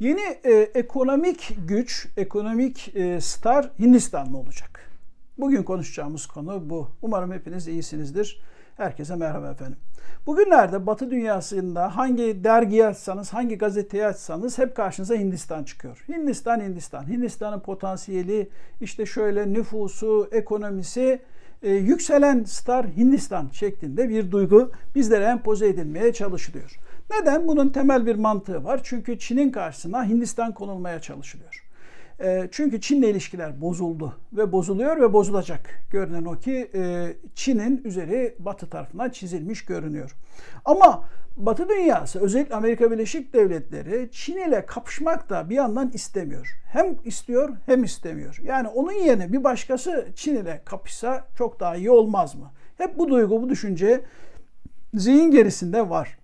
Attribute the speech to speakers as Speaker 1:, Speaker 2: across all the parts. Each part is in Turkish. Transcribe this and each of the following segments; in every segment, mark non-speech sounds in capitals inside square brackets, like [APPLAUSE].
Speaker 1: Yeni e, ekonomik güç, ekonomik e, star Hindistan mı olacak? Bugün konuşacağımız konu bu. Umarım hepiniz iyisinizdir. Herkese merhaba efendim. Bugünlerde Batı dünyasında hangi dergiyi açsanız, hangi gazeteyi açsanız hep karşınıza Hindistan çıkıyor. Hindistan, Hindistan. Hindistan'ın potansiyeli, işte şöyle nüfusu, ekonomisi, e, yükselen star Hindistan şeklinde bir duygu bizlere empoze edilmeye çalışılıyor. Neden? Bunun temel bir mantığı var. Çünkü Çin'in karşısına Hindistan konulmaya çalışılıyor. E, çünkü Çin'le ilişkiler bozuldu ve bozuluyor ve bozulacak. Görünen o ki e, Çin'in üzeri Batı tarafından çizilmiş görünüyor. Ama Batı dünyası özellikle Amerika Birleşik Devletleri Çin ile kapışmak da bir yandan istemiyor. Hem istiyor hem istemiyor. Yani onun yerine bir başkası Çin ile kapışsa çok daha iyi olmaz mı? Hep bu duygu, bu düşünce zihin gerisinde var.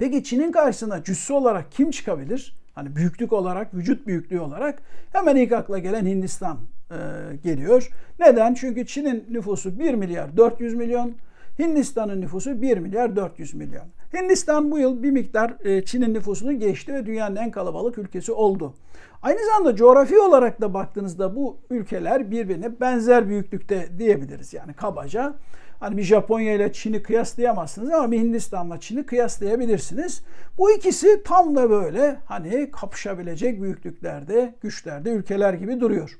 Speaker 1: Peki Çin'in karşısına cüssü olarak kim çıkabilir? Hani büyüklük olarak, vücut büyüklüğü olarak hemen ilk akla gelen Hindistan e, geliyor. Neden? Çünkü Çin'in nüfusu 1 milyar 400 milyon, Hindistan'ın nüfusu 1 milyar 400 milyon. Hindistan bu yıl bir miktar e, Çin'in nüfusunu geçti ve dünyanın en kalabalık ülkesi oldu. Aynı zamanda coğrafi olarak da baktığınızda bu ülkeler birbirine benzer büyüklükte diyebiliriz yani kabaca. Hani bir Japonya ile Çin'i kıyaslayamazsınız ama bir Hindistan'la Çin'i kıyaslayabilirsiniz. Bu ikisi tam da böyle hani kapışabilecek büyüklüklerde, güçlerde ülkeler gibi duruyor.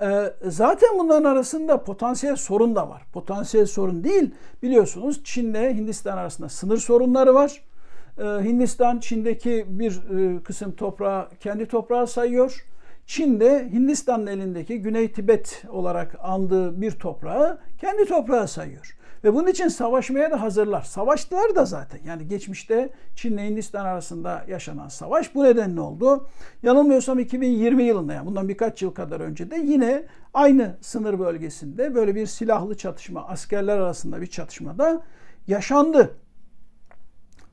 Speaker 1: Ee, zaten bunların arasında potansiyel sorun da var. Potansiyel sorun değil biliyorsunuz Çin'le Hindistan arasında sınır sorunları var. Ee, Hindistan Çin'deki bir e, kısım toprağı kendi toprağı sayıyor. Çin de Hindistan'ın elindeki Güney Tibet olarak andığı bir toprağı kendi toprağı sayıyor. Ve bunun için savaşmaya da hazırlar. Savaştılar da zaten. Yani geçmişte Çin ile Hindistan arasında yaşanan savaş bu nedenle oldu. Yanılmıyorsam 2020 yılında yani bundan birkaç yıl kadar önce de yine aynı sınır bölgesinde böyle bir silahlı çatışma, askerler arasında bir çatışmada yaşandı.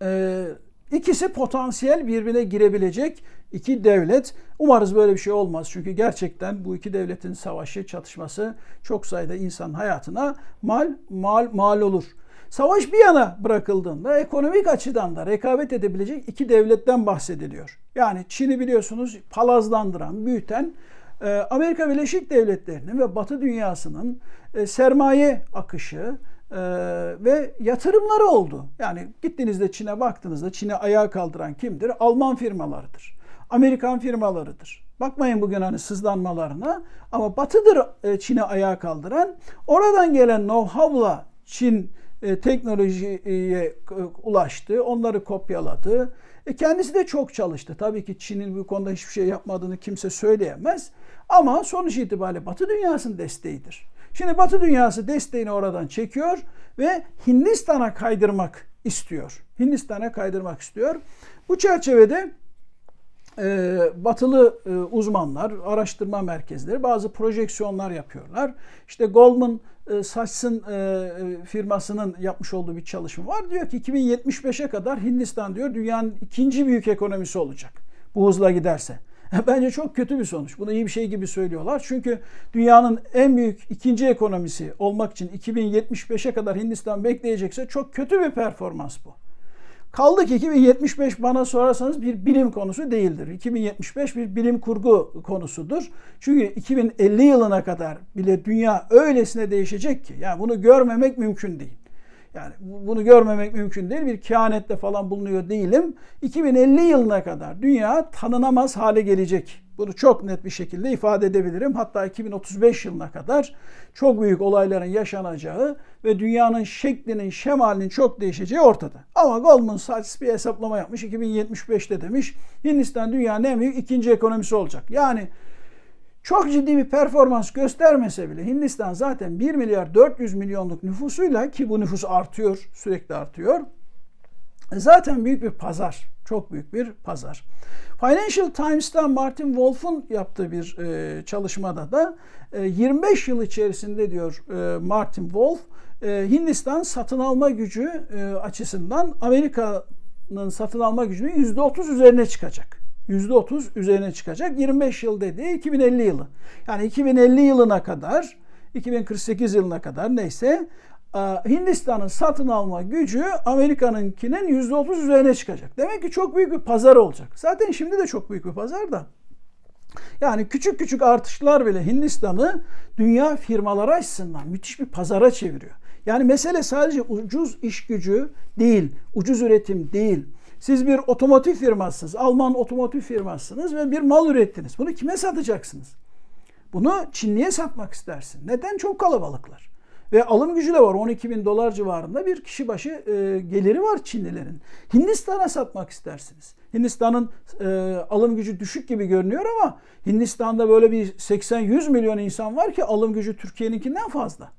Speaker 1: Ee, İkisi potansiyel birbirine girebilecek iki devlet. Umarız böyle bir şey olmaz. Çünkü gerçekten bu iki devletin savaşı, çatışması çok sayıda insan hayatına mal mal mal olur. Savaş bir yana bırakıldığında ekonomik açıdan da rekabet edebilecek iki devletten bahsediliyor. Yani Çin'i biliyorsunuz palazlandıran, büyüten e, Amerika Birleşik Devletleri'nin ve Batı dünyasının e, sermaye akışı, ee, ve yatırımları oldu. Yani gittiğinizde Çin'e baktığınızda Çin'e ayağa kaldıran kimdir? Alman firmalarıdır. Amerikan firmalarıdır. Bakmayın bugün hani sızlanmalarına ama batıdır e, Çin'e ayağa kaldıran. Oradan gelen know-how'la Çin e, teknolojiye e, ulaştı. Onları kopyaladı. E, kendisi de çok çalıştı. Tabii ki Çin'in bu konuda hiçbir şey yapmadığını kimse söyleyemez. Ama sonuç itibariyle Batı dünyasının desteğidir. Şimdi Batı dünyası desteğini oradan çekiyor ve Hindistan'a kaydırmak istiyor. Hindistan'a kaydırmak istiyor. Bu çerçevede e, batılı e, uzmanlar, araştırma merkezleri bazı projeksiyonlar yapıyorlar. İşte Goldman e, Sachs'ın e, firmasının yapmış olduğu bir çalışma var. Diyor ki 2075'e kadar Hindistan diyor dünyanın ikinci büyük ekonomisi olacak. Bu hızla giderse. [LAUGHS] Bence çok kötü bir sonuç. Bunu iyi bir şey gibi söylüyorlar. Çünkü dünyanın en büyük ikinci ekonomisi olmak için 2075'e kadar Hindistan bekleyecekse çok kötü bir performans bu. Kaldı ki 2075 bana sorarsanız bir bilim konusu değildir. 2075 bir bilim kurgu konusudur. Çünkü 2050 yılına kadar bile dünya öylesine değişecek ki yani bunu görmemek mümkün değil. Yani bunu görmemek mümkün değil. Bir kehanette falan bulunuyor değilim. 2050 yılına kadar dünya tanınamaz hale gelecek. Bunu çok net bir şekilde ifade edebilirim. Hatta 2035 yılına kadar çok büyük olayların yaşanacağı ve dünyanın şeklinin, şemalinin çok değişeceği ortada. Ama Goldman Sachs bir hesaplama yapmış. 2075'te demiş Hindistan dünyanın en büyük ikinci ekonomisi olacak. Yani çok ciddi bir performans göstermese bile Hindistan zaten 1 milyar 400 milyonluk nüfusuyla ki bu nüfus artıyor, sürekli artıyor. Zaten büyük bir pazar. Çok büyük bir pazar. Financial Times'ta Martin Wolf'un yaptığı bir e, çalışmada da e, 25 yıl içerisinde diyor e, Martin Wolf e, Hindistan satın alma gücü e, açısından Amerika'nın satın alma gücünün %30 üzerine çıkacak. %30 üzerine çıkacak. 25 yıl dediği 2050 yılı. Yani 2050 yılına kadar 2048 yılına kadar neyse e, Hindistan'ın satın alma gücü Amerika'nınkinin %30 üzerine çıkacak. Demek ki çok büyük bir pazar olacak. Zaten şimdi de çok büyük bir pazar da. Yani küçük küçük artışlar bile Hindistan'ı dünya firmaları açısından müthiş bir pazara çeviriyor. Yani mesele sadece ucuz iş gücü değil, ucuz üretim değil. Siz bir otomotiv firmasısınız, Alman otomotiv firmasısınız ve bir mal ürettiniz. Bunu kime satacaksınız? Bunu Çinli'ye satmak istersin. Neden? Çok kalabalıklar. Ve alım gücü de var. 12 bin dolar civarında bir kişi başı e, geliri var Çinlilerin. Hindistan'a satmak istersiniz. Hindistan'ın e, alım gücü düşük gibi görünüyor ama Hindistan'da böyle bir 80-100 milyon insan var ki alım gücü Türkiye'ninkinden fazla.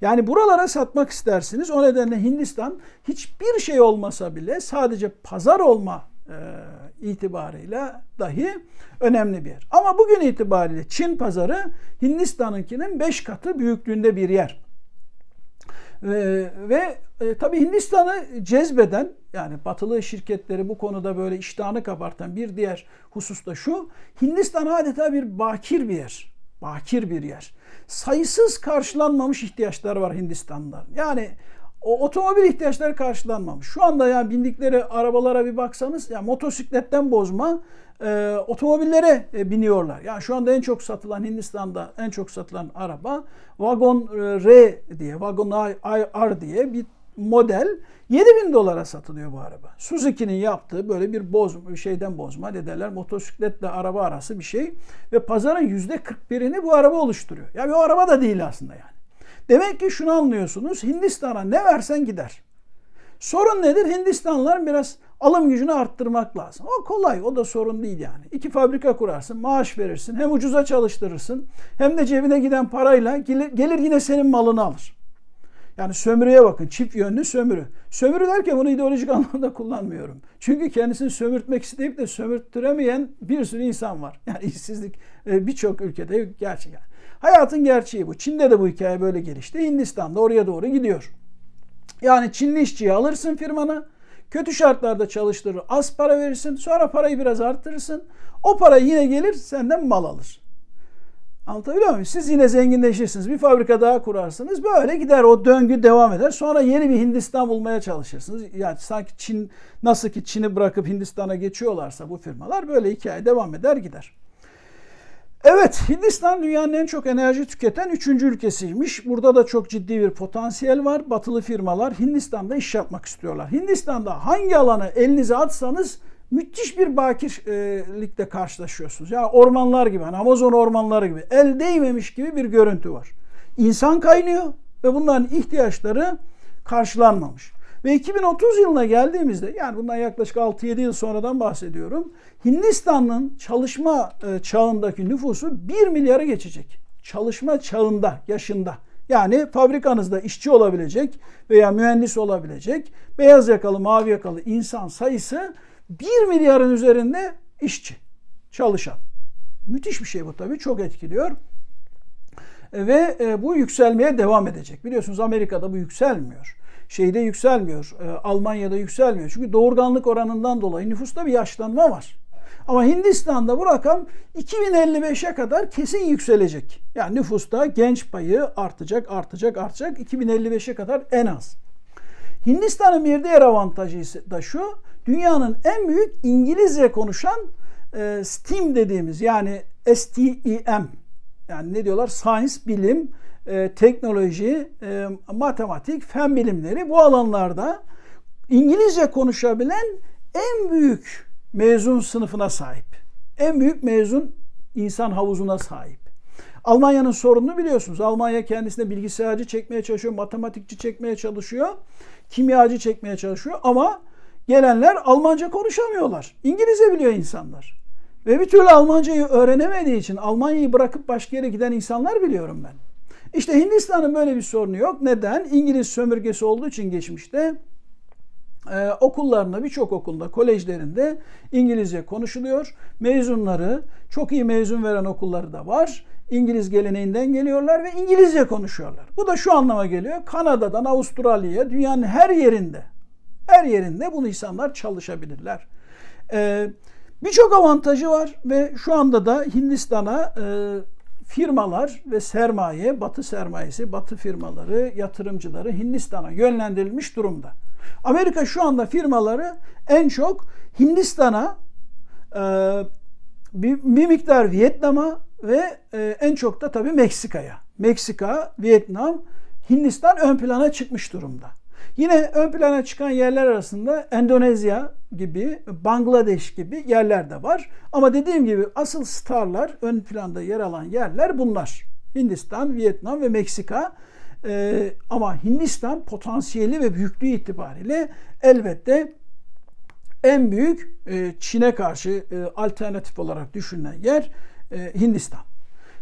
Speaker 1: Yani buralara satmak istersiniz. O nedenle Hindistan hiçbir şey olmasa bile sadece pazar olma e, itibarıyla dahi önemli bir yer. Ama bugün itibariyle Çin pazarı Hindistan'ınkinin 5 katı büyüklüğünde bir yer. Ve, ve e, tabii Hindistan'ı cezbeden yani batılı şirketleri bu konuda böyle iştahını kabartan bir diğer husus da şu. Hindistan adeta bir bakir bir yer. Bakir bir yer. Sayısız karşılanmamış ihtiyaçlar var Hindistan'da. Yani o otomobil ihtiyaçları karşılanmamış. Şu anda yani bindikleri arabalara bir baksanız ya motosikletten bozma e, otomobillere e, biniyorlar. Yani şu anda en çok satılan Hindistan'da en çok satılan araba Wagon e, R diye, Wagon R diye bir model 7000 dolara satılıyor bu araba. Suzuki'nin yaptığı böyle bir boz şeyden bozma ne derler motosikletle araba arası bir şey ve pazarın %41'ini bu araba oluşturuyor. Ya bir araba da değil aslında yani. Demek ki şunu anlıyorsunuz. Hindistan'a ne versen gider. Sorun nedir? Hindistanlılar biraz alım gücünü arttırmak lazım. O kolay, o da sorun değil yani. İki fabrika kurarsın, maaş verirsin, hem ucuza çalıştırırsın, hem de cebine giden parayla gelir yine senin malını alır. Yani sömürüye bakın, çift yönlü sömürü. Sömürü derken bunu ideolojik [LAUGHS] anlamda kullanmıyorum. Çünkü kendisini sömürtmek isteyip de sömürttüremeyen bir sürü insan var. [LAUGHS] Yani işsizlik e, birçok ülkede gerçek. Yani. Hayatın gerçeği bu. Çin'de de bu hikaye böyle gelişti. Hindistan'da oraya doğru gidiyor. Yani Çinli işçiyi alırsın firmana. Kötü şartlarda çalıştırır, az para verirsin. Sonra parayı biraz arttırırsın. O para yine gelir senden mal alır. Anlatabiliyor muyum? Siz yine zenginleşirsiniz. Bir fabrika daha kurarsınız. Böyle gider o döngü devam eder. Sonra yeni bir Hindistan bulmaya çalışırsınız. Yani sanki Çin nasıl ki Çin'i bırakıp Hindistan'a geçiyorlarsa bu firmalar böyle hikaye devam eder gider. Evet, Hindistan dünyanın en çok enerji tüketen üçüncü ülkesiymiş. Burada da çok ciddi bir potansiyel var. Batılı firmalar Hindistan'da iş yapmak istiyorlar. Hindistan'da hangi alana elinize atsanız müthiş bir bakirlikle karşılaşıyorsunuz. Yani ormanlar gibi, hani Amazon ormanları gibi, el değmemiş gibi bir görüntü var. İnsan kaynıyor ve bunların ihtiyaçları karşılanmamış. Ve 2030 yılına geldiğimizde yani bundan yaklaşık 6-7 yıl sonradan bahsediyorum. Hindistan'ın çalışma e, çağındaki nüfusu 1 milyara geçecek. Çalışma çağında, yaşında. Yani fabrikanızda işçi olabilecek veya mühendis olabilecek beyaz yakalı, mavi yakalı insan sayısı 1 milyarın üzerinde işçi, çalışan. Müthiş bir şey bu tabii, çok etkiliyor. Ve e, bu yükselmeye devam edecek. Biliyorsunuz Amerika'da bu yükselmiyor şeyde yükselmiyor. E, Almanya'da yükselmiyor. Çünkü doğurganlık oranından dolayı nüfusta bir yaşlanma var. Ama Hindistan'da bu rakam 2055'e kadar kesin yükselecek. Yani nüfusta genç payı artacak, artacak, artacak. 2055'e kadar en az. Hindistan'ın bir diğer avantajı da şu. Dünyanın en büyük İngilizce konuşan e, STEAM dediğimiz yani STEM yani ne diyorlar? Science, bilim, e, teknoloji, e, matematik, fen bilimleri bu alanlarda İngilizce konuşabilen en büyük mezun sınıfına sahip. En büyük mezun insan havuzuna sahip. Almanya'nın sorununu biliyorsunuz. Almanya kendisine bilgisayarcı çekmeye çalışıyor, matematikçi çekmeye çalışıyor, kimyacı çekmeye çalışıyor ama gelenler Almanca konuşamıyorlar. İngilizce biliyor insanlar. Ve bir türlü Almancayı öğrenemediği için Almanya'yı bırakıp başka yere giden insanlar biliyorum ben. İşte Hindistan'ın böyle bir sorunu yok. Neden? İngiliz sömürgesi olduğu için geçmişte ee, okullarında birçok okulda, kolejlerinde İngilizce konuşuluyor. Mezunları, çok iyi mezun veren okulları da var. İngiliz geleneğinden geliyorlar ve İngilizce konuşuyorlar. Bu da şu anlama geliyor. Kanada'dan Avustralya'ya, dünyanın her yerinde, her yerinde bunu insanlar çalışabilirler. Ee, birçok avantajı var ve şu anda da Hindistan'a e, firmalar ve sermaye, batı sermayesi, batı firmaları, yatırımcıları Hindistan'a yönlendirilmiş durumda. Amerika şu anda firmaları en çok Hindistan'a, e, bir, bir miktar Vietnam'a ve e, en çok da tabii Meksika'ya. Meksika, Vietnam, Hindistan ön plana çıkmış durumda. Yine ön plana çıkan yerler arasında Endonezya gibi, Bangladeş gibi yerler de var. Ama dediğim gibi asıl starlar ön planda yer alan yerler bunlar. Hindistan, Vietnam ve Meksika. Ee, ama Hindistan potansiyeli ve büyüklüğü itibariyle elbette en büyük e, Çin'e karşı e, alternatif olarak düşünülen yer e, Hindistan.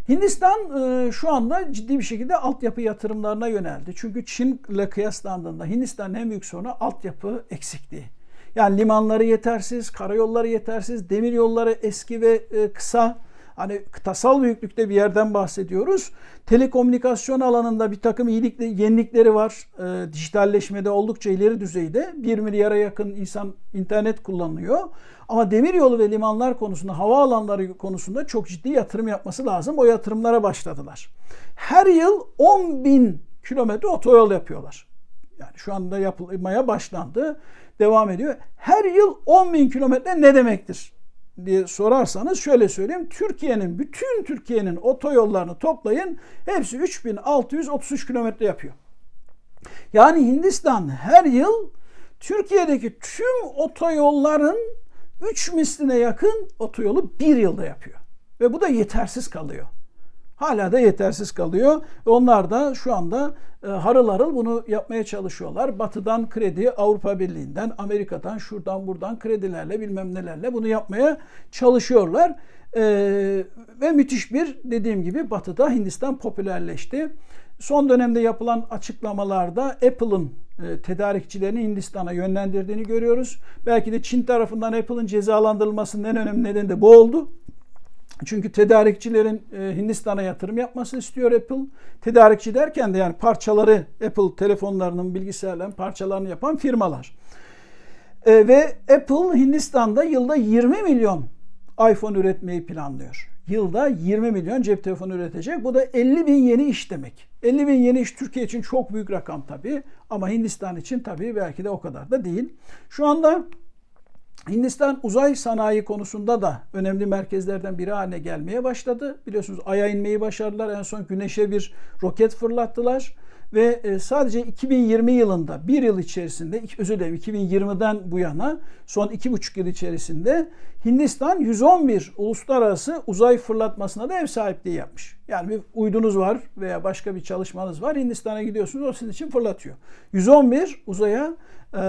Speaker 1: Hindistan e, şu anda ciddi bir şekilde altyapı yatırımlarına yöneldi. Çünkü Çin ile kıyaslandığında Hindistan'ın en büyük sorunu altyapı eksikliği. Yani limanları yetersiz, karayolları yetersiz, demir yolları eski ve e, kısa. Hani kıtasal büyüklükte bir yerden bahsediyoruz. Telekomünikasyon alanında bir takım iyilikli, yenilikleri var. E, dijitalleşmede oldukça ileri düzeyde. 1 milyara yakın insan internet kullanıyor. Ama demir yolu ve limanlar konusunda, hava alanları konusunda çok ciddi yatırım yapması lazım. O yatırımlara başladılar. Her yıl 10 bin kilometre otoyol yapıyorlar. Yani şu anda yapılmaya başlandı. Devam ediyor. Her yıl 10 bin kilometre ne demektir? diye sorarsanız şöyle söyleyeyim. Türkiye'nin bütün Türkiye'nin otoyollarını toplayın. Hepsi 3633 kilometre yapıyor. Yani Hindistan her yıl Türkiye'deki tüm otoyolların 3 misline yakın otoyolu bir yılda yapıyor. Ve bu da yetersiz kalıyor. Hala da yetersiz kalıyor. Onlar da şu anda e, harıl harıl bunu yapmaya çalışıyorlar. Batı'dan kredi, Avrupa Birliği'nden, Amerika'dan, şuradan buradan kredilerle bilmem nelerle bunu yapmaya çalışıyorlar. E, ve müthiş bir dediğim gibi Batı'da Hindistan popülerleşti. Son dönemde yapılan açıklamalarda Apple'ın tedarikçilerini Hindistan'a yönlendirdiğini görüyoruz. Belki de Çin tarafından Apple'ın cezalandırılmasının en önemli nedeni de bu oldu. Çünkü tedarikçilerin e, Hindistan'a yatırım yapmasını istiyor Apple. Tedarikçi derken de yani parçaları Apple telefonlarının, bilgisayarların parçalarını yapan firmalar. E, ve Apple Hindistan'da yılda 20 milyon iPhone üretmeyi planlıyor. Yılda 20 milyon cep telefonu üretecek. Bu da 50 bin yeni iş demek. 50 bin yeni iş Türkiye için çok büyük rakam tabii. Ama Hindistan için tabii belki de o kadar da değil. Şu anda Hindistan uzay sanayi konusunda da önemli merkezlerden biri haline gelmeye başladı. Biliyorsunuz Ay'a inmeyi başardılar. En son Güneş'e bir roket fırlattılar. Ve e, sadece 2020 yılında bir yıl içerisinde özür dilerim 2020'den bu yana son iki buçuk yıl içerisinde Hindistan 111 uluslararası uzay fırlatmasına da ev sahipliği yapmış. Yani bir uydunuz var veya başka bir çalışmanız var. Hindistan'a gidiyorsunuz o sizin için fırlatıyor. 111 uzaya e,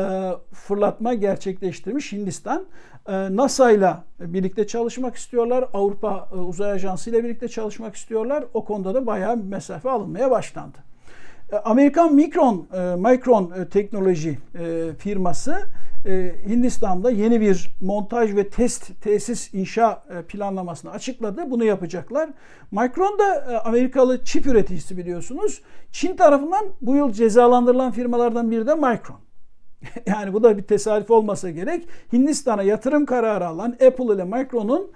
Speaker 1: fırlatma gerçekleştirmiş Hindistan. E, NASA ile birlikte çalışmak istiyorlar. Avrupa e, Uzay Ajansı ile birlikte çalışmak istiyorlar. O konuda da bayağı bir mesafe alınmaya başlandı. E, Amerikan Micron, e, Micron e, teknoloji firması Hindistan'da yeni bir montaj ve test tesis inşa planlamasını açıkladı. Bunu yapacaklar. Micron da Amerikalı çip üreticisi biliyorsunuz. Çin tarafından bu yıl cezalandırılan firmalardan biri de Micron. [LAUGHS] yani bu da bir tesadüf olmasa gerek. Hindistan'a yatırım kararı alan Apple ile Micron'un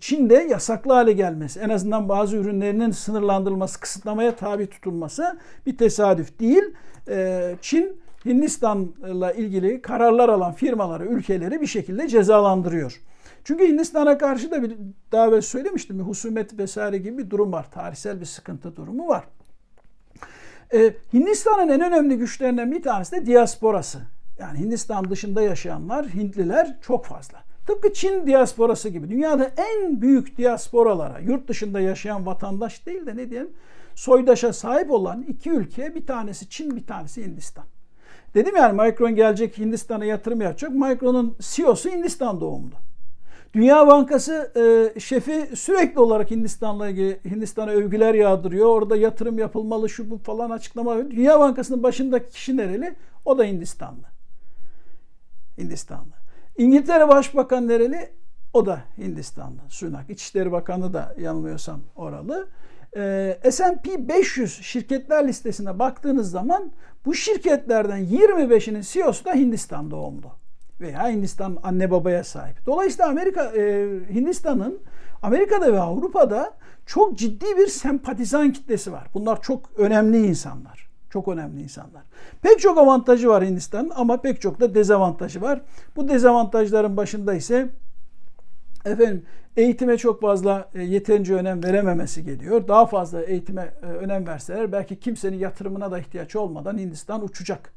Speaker 1: Çin'de yasaklı hale gelmesi, en azından bazı ürünlerinin sınırlandırılması, kısıtlamaya tabi tutulması bir tesadüf değil. E, Çin Hindistan'la ilgili kararlar alan firmaları, ülkeleri bir şekilde cezalandırıyor. Çünkü Hindistan'a karşı da bir daha evvel söylemiştim husumet vesaire gibi bir durum var. Tarihsel bir sıkıntı durumu var. Ee, Hindistan'ın en önemli güçlerinden bir tanesi de diasporası. Yani Hindistan dışında yaşayanlar, Hintliler çok fazla. Tıpkı Çin diasporası gibi dünyada en büyük diasporalara, yurt dışında yaşayan vatandaş değil de ne diyelim, soydaşa sahip olan iki ülke bir tanesi Çin, bir tanesi Hindistan. Dedim yani Micron gelecek Hindistan'a yatırım yapacak. Micron'un CEO'su Hindistan doğumlu. Dünya Bankası e, şefi sürekli olarak Hindistan'la ilgili Hindistan'a övgüler yağdırıyor. Orada yatırım yapılmalı şu bu falan açıklama. Dünya Bankası'nın başındaki kişi nereli? O da Hindistanlı. Hindistanlı. İngiltere Başbakan nereli? O da Hindistanlı. Sunak. İçişleri Bakanı da yanılmıyorsam oralı. Ee, S&P 500 şirketler listesine baktığınız zaman bu şirketlerden 25'inin CEO'su da Hindistan doğumlu veya Hindistan anne babaya sahip. Dolayısıyla Amerika e, Hindistan'ın Amerika'da ve Avrupa'da çok ciddi bir sempatizan kitlesi var. Bunlar çok önemli insanlar. Çok önemli insanlar. Pek çok avantajı var Hindistan'ın ama pek çok da dezavantajı var. Bu dezavantajların başında ise efendim eğitime çok fazla e, yeterince önem verememesi geliyor. Daha fazla eğitime e, önem verseler belki kimsenin yatırımına da ihtiyaç olmadan Hindistan uçacak.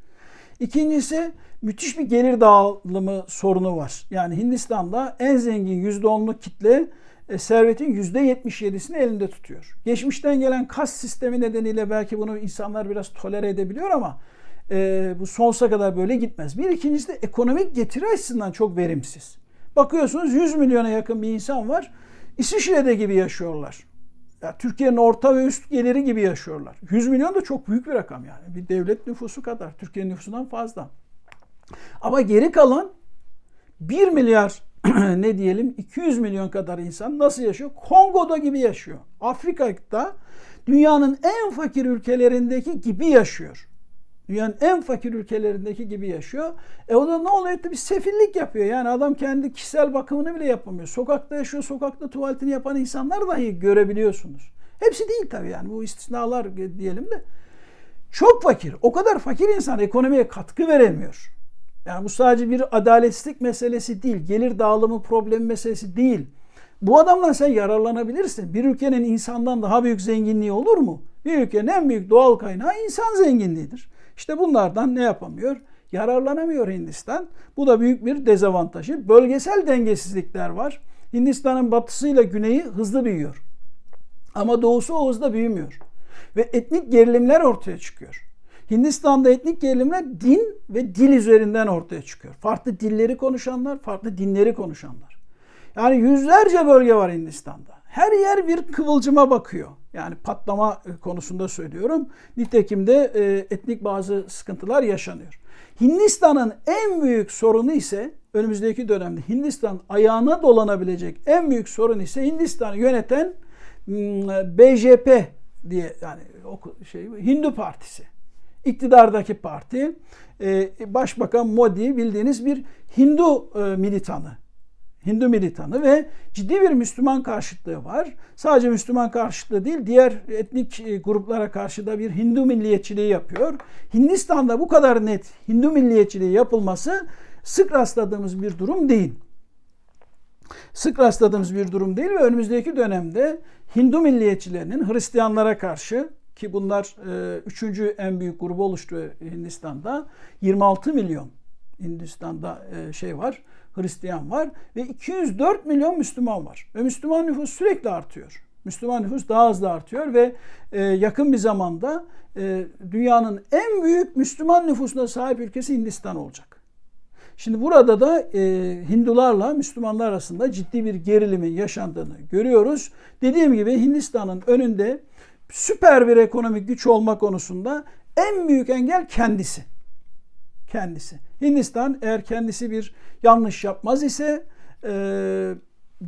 Speaker 1: İkincisi müthiş bir gelir dağılımı sorunu var. Yani Hindistan'da en zengin %10'luk kitle servetin %77'sini elinde tutuyor. Geçmişten gelen kas sistemi nedeniyle belki bunu insanlar biraz tolere edebiliyor ama e, bu sonsuza kadar böyle gitmez. Bir ikincisi de ekonomik getiri açısından çok verimsiz. Bakıyorsunuz 100 milyona yakın bir insan var. İsviçre'de gibi yaşıyorlar. Ya Türkiye'nin orta ve üst geliri gibi yaşıyorlar. 100 milyon da çok büyük bir rakam yani. Bir devlet nüfusu kadar. Türkiye nüfusundan fazla. Ama geri kalan 1 milyar [CLEARS THROAT] ne diyelim 200 milyon kadar insan nasıl yaşıyor? Kongo'da gibi yaşıyor. Afrika'da dünyanın en fakir ülkelerindeki gibi yaşıyor. Dünyanın en fakir ülkelerindeki gibi yaşıyor. E o da ne oluyor? Bir sefillik yapıyor. Yani adam kendi kişisel bakımını bile yapamıyor. Sokakta yaşıyor, sokakta tuvaletini yapan insanlar dahi görebiliyorsunuz. Hepsi değil tabii yani bu istisnalar diyelim de. Çok fakir. O kadar fakir insan ekonomiye katkı veremiyor. Yani bu sadece bir adaletsizlik meselesi değil, gelir dağılımı problemi meselesi değil. Bu adamdan sen yararlanabilirsin. Bir ülkenin insandan daha büyük zenginliği olur mu? Bir ülkenin en büyük doğal kaynağı insan zenginliğidir. İşte bunlardan ne yapamıyor? Yararlanamıyor Hindistan. Bu da büyük bir dezavantajı. Bölgesel dengesizlikler var. Hindistan'ın batısıyla güneyi hızlı büyüyor. Ama doğusu o hızda büyümüyor. Ve etnik gerilimler ortaya çıkıyor. Hindistan'da etnik gerilimler din ve dil üzerinden ortaya çıkıyor. Farklı dilleri konuşanlar, farklı dinleri konuşanlar. Yani yüzlerce bölge var Hindistan'da. Her yer bir kıvılcıma bakıyor. Yani patlama e, konusunda söylüyorum. Nitekim de e, etnik bazı sıkıntılar yaşanıyor. Hindistan'ın en büyük sorunu ise önümüzdeki dönemde Hindistan ayağına dolanabilecek en büyük sorun ise Hindistan'ı yöneten BJP diye yani şey Hindu Partisi. İktidardaki parti e, Başbakan Modi bildiğiniz bir Hindu militanı. Hindu militanı ve ciddi bir Müslüman karşıtlığı var. Sadece Müslüman karşıtlığı değil, diğer etnik e, gruplara karşı da bir Hindu milliyetçiliği yapıyor. Hindistan'da bu kadar net Hindu milliyetçiliği yapılması sık rastladığımız bir durum değil. Sık rastladığımız bir durum değil ve önümüzdeki dönemde Hindu milliyetçilerinin Hristiyanlara karşı ki bunlar e, üçüncü en büyük grubu oluşturuyor Hindistan'da 26 milyon Hindistan'da e, şey var Hristiyan var ve 204 milyon Müslüman var. Ve Müslüman nüfus sürekli artıyor. Müslüman nüfus daha hızlı artıyor ve e, yakın bir zamanda e, dünyanın en büyük Müslüman nüfusuna sahip ülkesi Hindistan olacak. Şimdi burada da e, Hindularla Müslümanlar arasında ciddi bir gerilimin yaşandığını görüyoruz. Dediğim gibi Hindistan'ın önünde süper bir ekonomik güç olma konusunda en büyük engel kendisi kendisi. Hindistan eğer kendisi bir yanlış yapmaz ise e,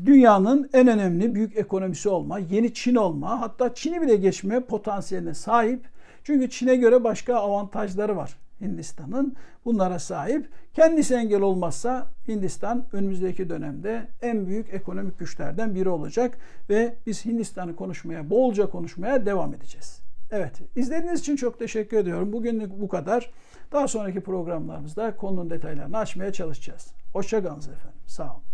Speaker 1: dünyanın en önemli büyük ekonomisi olma, yeni Çin olma, hatta Çin'i bile geçme potansiyeline sahip. Çünkü Çin'e göre başka avantajları var Hindistan'ın. Bunlara sahip. Kendisi engel olmazsa Hindistan önümüzdeki dönemde en büyük ekonomik güçlerden biri olacak ve biz Hindistan'ı konuşmaya, bolca konuşmaya devam edeceğiz. Evet, izlediğiniz için çok teşekkür ediyorum. Bugünlük bu kadar. Daha sonraki programlarımızda konunun detaylarını açmaya çalışacağız. Hoşçakalın efendim. Sağ olun.